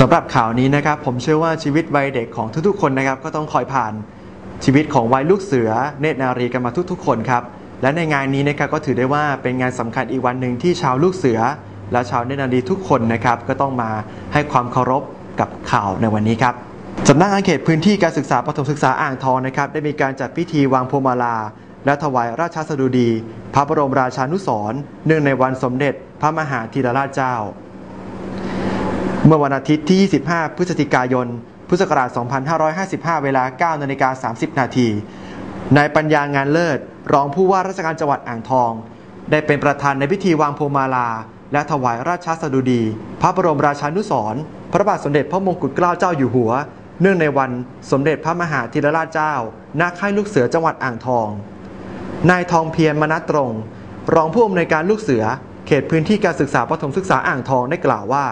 สำหรับข่าวนี้นะครับผมเชื่อว่าชีวิตวัยเด็กของทุกๆ คนนะครับก็ต้องคอยผ่านชีวิตของวัยลูกเสือเนตรนารีกันมาทุกๆ คนครับและในงานนี้นะครับก็ถือได้ว่าเป็นงานสำคัญอีกวันหนึ่งที่ชาวลูกเสือ และชาวเนตรนารีทุกคนนะครับก็ต้องมาให้ความเคารพกับข่าวในวันนี้ครับสำนักงานเขตพื้นที่การศึกษาประถมศึกษาอ่างทองนะครับได้มีการจัดพิธีวางพวงมาลา และถวายราชสดุดี พระบรมราชานุสรณ์เนื่องในวันสมเด็จพระมหาธีรราชเจ้า เมื่อวันอาทิตย์ที่ 25 พฤศจิกายน พุทธศักราช 2555 เวลา 9นาฬิกา30 นาที นายปัญญางานเลิศ รองผู้ว่าราชการจังหวัดอ่างทอง ได้เป็นประธานในพิธีวางพวงมาลา และถวายราชสดุดี พระบรมราชานุสรพระบาทสมเด็จพระมงกุฎเกล้าเจ้าอยู่หัว เนื่องในวันสมเด็จพระมหาธีรราชเจ้าณค่ายลูกเสือจังหวัดอ่างทอง นายทองเพียรมนัตรง รองผู้อำนวยการลูกเสือ เขตพื้นที่การศึกษาประถมศึกษาอ่างทองได้กล่าวว่า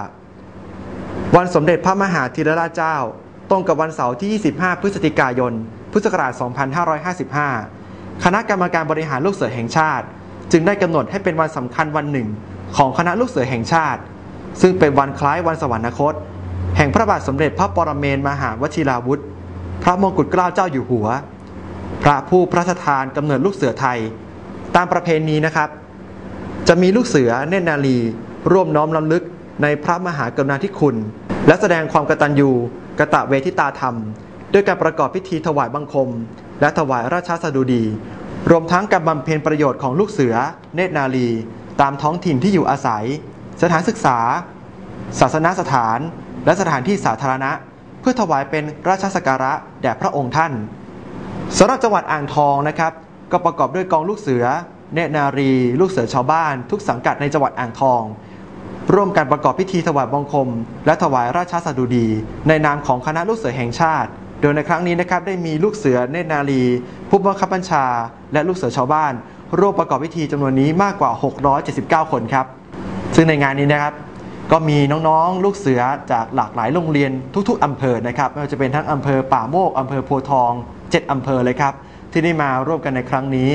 วันสมเด็จพระมหาธีรราชเจ้า ตรงกับวันเสาร์ที่ 25 พฤศจิกายน พุทธศักราช 2555 คณะกรรมการบริหารลูกเสือแห่งชาติ จึงได้กำหนดให้เป็นวันสำคัญวันหนึ่ง ของคณะลูกเสือแห่งชาติ ซึ่งเป็นวันคล้ายวันสวรรคต แห่งพระบาทสมเด็จพระปรเมนมหาวชิราวุธ พระมงกุฎเกล้าเจ้าอยู่หัว พระผู้พระราชทานกำเนิดลูกเสือไทย ตามประเพณีนะครับ จะมีลูกเสือเนตรนารีร่วมน้อมลำลึกในพระมหากรุณาธิคุณ และแสดงความกตัญญูกะตะเวทิตาธรรม ด้วยการประกอบพิธีถวายบังคม และถวายราชสดุดี รวมทั้งการบำเพ็ญประโยชน์ของลูกเสือ เนตรนารีตามท้องถิ่นที่อยู่อาศัย สถานศึกษา ศาสนาสถาน และสถานที่สาธารณะ เพื่อถวายเป็นราชสกการะแด่พระองค์ท่านสำหรับจังหวัดอ่างทองนะครับ ก็ประกอบด้วยกองลูกเสือ เนตรนารี ลูกเสือชาวบ้าน ทุกสังกัดในจังหวัดอ่างทอง ร่วมกันประกอบพิธีถวายบังคม และถวายราชสดุดี ในนามของคณะลูกเสือแห่งชาติ โดยในครั้งนี้นะครับได้มีลูกเสือเนตรนารีผู้บังคับบัญชา และลูกเสือชาวบ้าน ร่วมประกอบพิธีจำนวนนี้มากกว่า 679 คนครับ ซึ่งในงานนี้นะครับก็มีน้องๆ ลูกเสือจากหลากหลายโรงเรียนทุกๆอำเภอนะครับไม่ว่าจะเป็นทั้งอำเภอป่าโมกอำเภอโพทอง 7อำเภอเลยครับ ที่ได้มาร่วมกันในครั้งนี้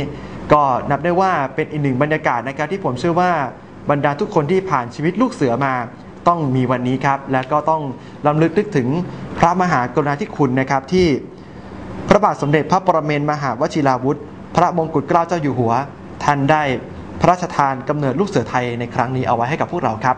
ก็นับได้ว่าเป็นอีกหนึ่งบรรยากาศนะครับที่ผมเชื่อว่า บรรดาทุกคนที่ผ่านชีวิตลูกเสือมาต้องมีวันนี้ครับ และก็ต้องลำลึกนึกถึงพระมหากรุณาธิคุณนะครับที่พระบาทสมเด็จพระปรเมนมหาวชิราวุธ พระมงกุฎเกล้าเจ้าอยู่หัว ท่านได้พระราชทานกำเนิดลูกเสือไทยในครั้งนี้เอาไว้ให้กับพวกเราครับ